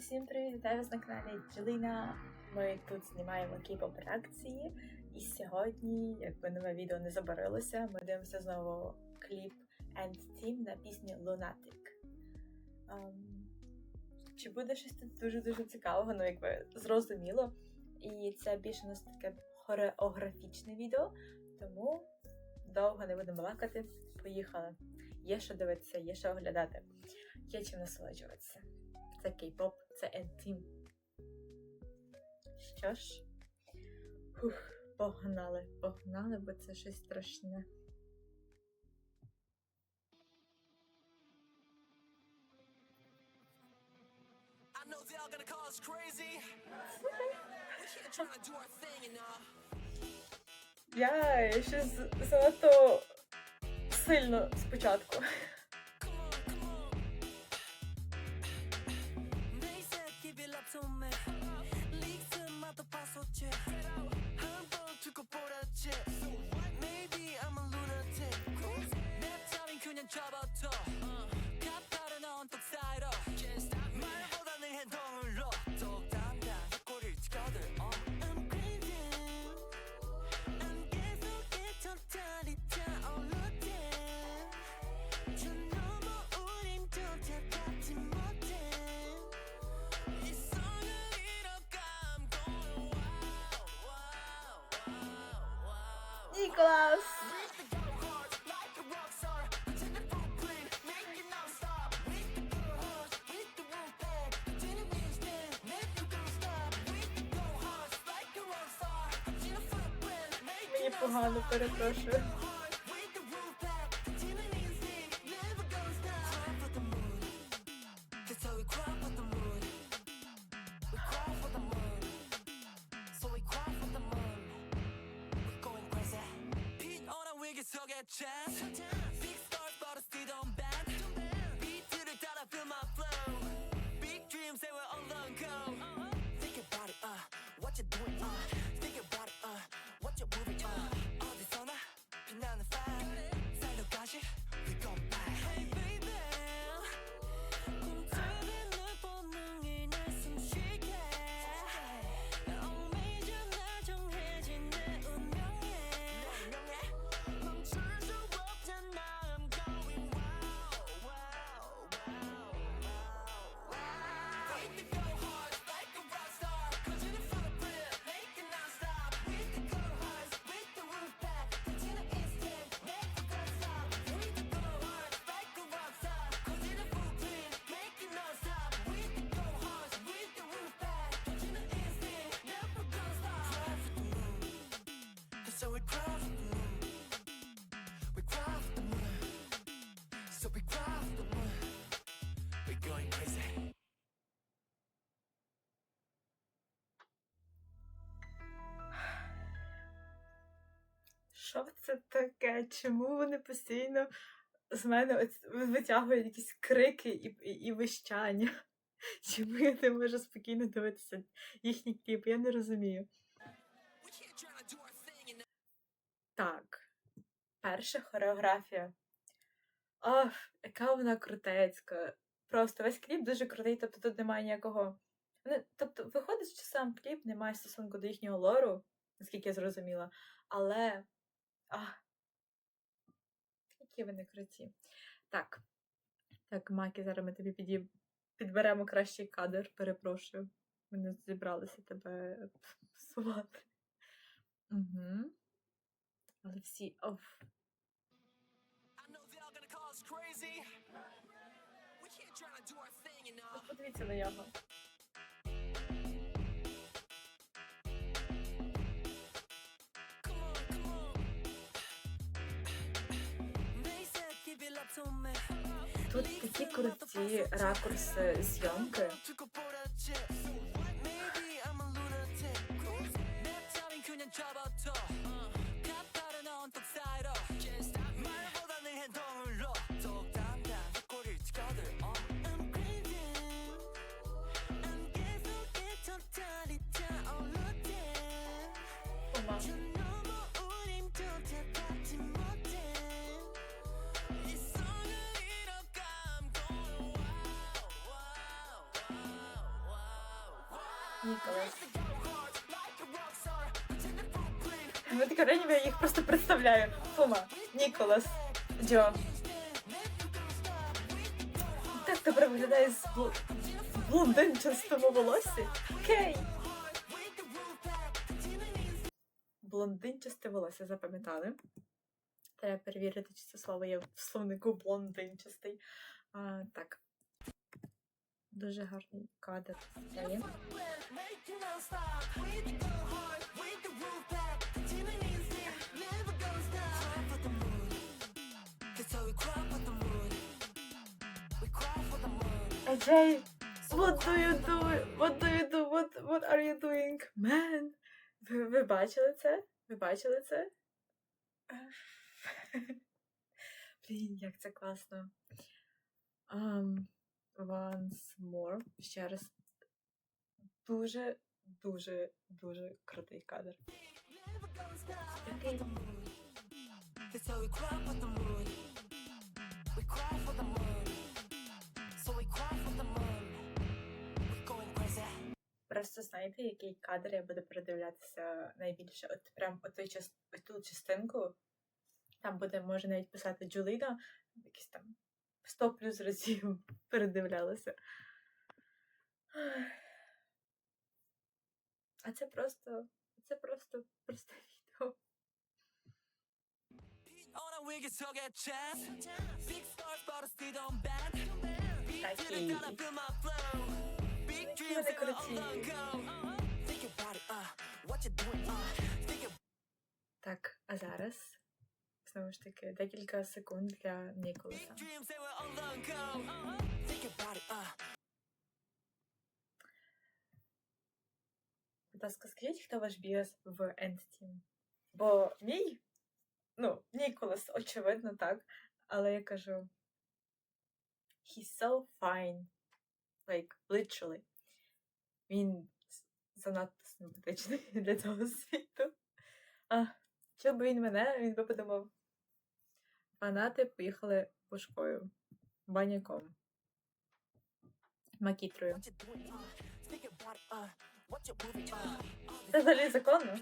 Всім привіт! Вітаю вас на каналі Джеліна. Ми тут знімаємо кіпопродакції. І сьогодні, якби нове відео не забарилося, ми дивимося знову кліп End Team на пісні Lunatic. Um, чи буде щось тут дуже-дуже цікавого, ну якби зрозуміло. І це більше у нас таке хореографічне відео, тому довго не будемо лакати. Поїхали. Є що дивитися, є що оглядати, є чим насолоджуватися. Це кей-поп це едін. Що ж, Фух, погнали, погнали, бо це щось страшне. Я ще занадто сильно спочатку. Nicholas. Мені погано перепрошую. chance. Big stars, but I still don't bend. Beat to the dollar, feel my flow. Big dreams, they were all long gone. що це таке? Чому вони постійно з мене витягують якісь крики і, і, і вищання? Чому я не можу спокійно дивитися їхні кліпи? Я не розумію. Так, перша хореографія. Ох, яка вона крутецька. Просто весь кліп дуже крутий, тобто тут немає ніякого. Тобто, виходить, що сам кліп не має стосунку до їхнього лору, наскільки я зрозуміла, але а, Які вони круті. Так, так, Макі, зараз ми тобі підіб... підберемо кращий кадр, перепрошую. Ми не зібралися тебе псувати. Угу. Але всі. Оф. Подивіться на нього. Тут такі круті ракурси зйомки. Ніколас. Ви таке враження, я їх просто представляю. Фома, Ніколас, Джо. Так добре виглядає з бл... в блондинчастому волоссі. Кей. Блондинчасте волосся запам'ятали. Треба перевірити, чи це слово є в словнику блондинчастий. А, так. Дуже гарний кадр. Ajay, what do you do? What do you do? What, what are you doing? Man! Ви, ви бачили це? Ви бачили це? Блін, як це класно. Um, once more. Ще раз. Дуже, дуже, дуже крутий кадр. Просто знаєте, який кадр я буду передивлятися найбільше? От прям час, ту частинку. Там буде, може навіть писати Джуліна, якісь там 100 плюс разів передивлялася. А це просто. Це просто просте відео. Так, а зараз знову ж таки декілька секунд для Ніколаса. Будь ласка, скажіть, хто ваш біос в Endteam? Бо мій, ну, Ніколас, очевидно, так. Але я кажу. He's so fine. Like, literally. Він занадто симпатичний для цього світу. А, чого б він мене, він би подумав. Фанати поїхали пушкою, баняком, макітрою. Це взагалі законно?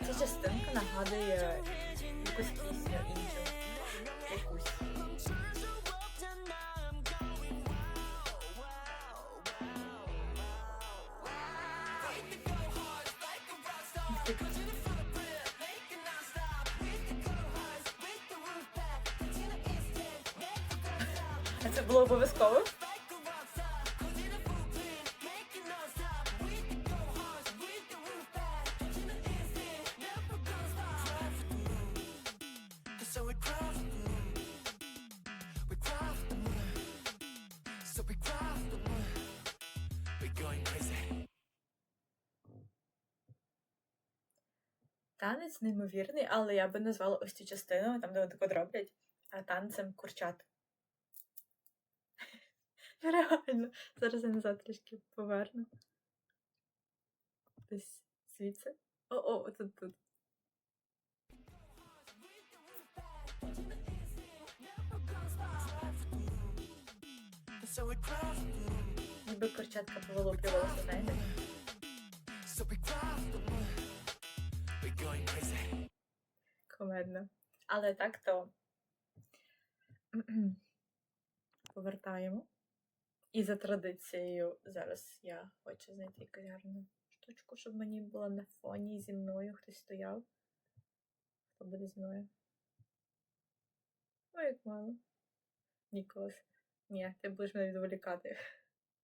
І ця частинка нагадує якусь іншу. We're going crazy. Танець неймовірний, але я би назвала ось цю частину, там, де вони тако роблять, а танцем курчат. Реально. Зараз я назад трішки поверну. Десь звідси. О, о, тут тут. Ніби курчатка поволоплювалася, знаєте? Комедно. Але так то повертаємо. І за традицією зараз я хочу знайти якусь гарну штучку, щоб мені була на фоні зі мною хтось стояв. Хто буде зі мною? Ой, як мало. Ніколас. Ні, ти будеш мене відволікати.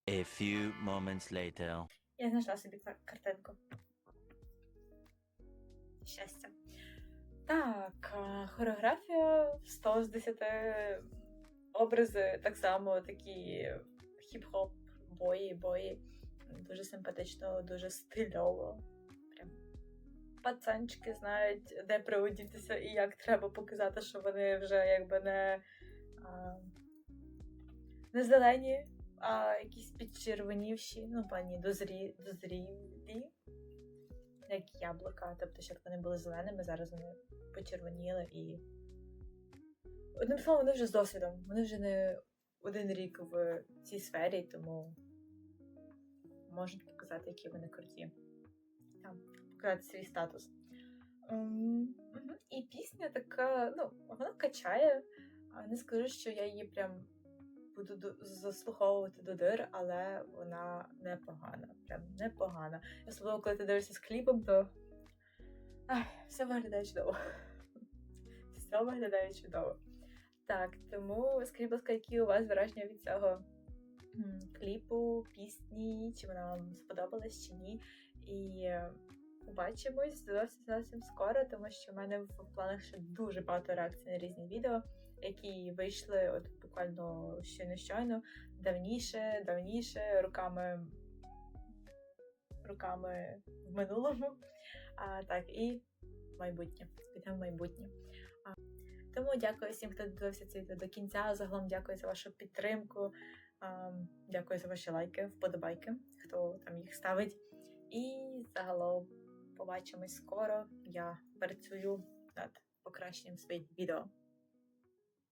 A few moments later. Я знайшла собі картинку. Щастя. Так, хореографія 100 з 10 образи так само такі хіп-хоп, бої, бої. Дуже симпатично, дуже стильово. Прям пацанчики знають, де приодітися і як треба показати, що вони вже якби не, а, не зелені, а якісь підчервонівші, ну, пані дозрі, дозрілі. як яблука. Тобто, щоб вони були зеленими, зараз вони почервоніли і. Одним словом, вони вже з досвідом. Вони вже не один рік в цій сфері, тому можуть показати, які вони круті. Там, показати свій статус. Ем. І пісня така, ну, вона качає. Не скажу, що я її прям буду заслуховувати до дир, але вона непогана. Прям непогана. Особливо, коли ти дивишся з кліпом, то Ай, все виглядає чудово. Все виглядає чудово. Так, тому скажіть, будь ласка, які у вас враження від цього кліпу, пісні, чи вона вам сподобалась чи ні. І побачимось зовсім зовсім скоро, тому що в мене в планах ще дуже багато реакцій на різні відео, які вийшли от буквально щойно щойно, давніше, давніше, руками, руками в минулому. А, так, і майбутнє. Підемо в майбутнє. Тому дякую всім, хто дивився це до кінця. Загалом дякую за вашу підтримку. Дякую за ваші лайки, вподобайки, хто там їх ставить. І загалом побачимось скоро. Я працюю над покращенням своїх відео.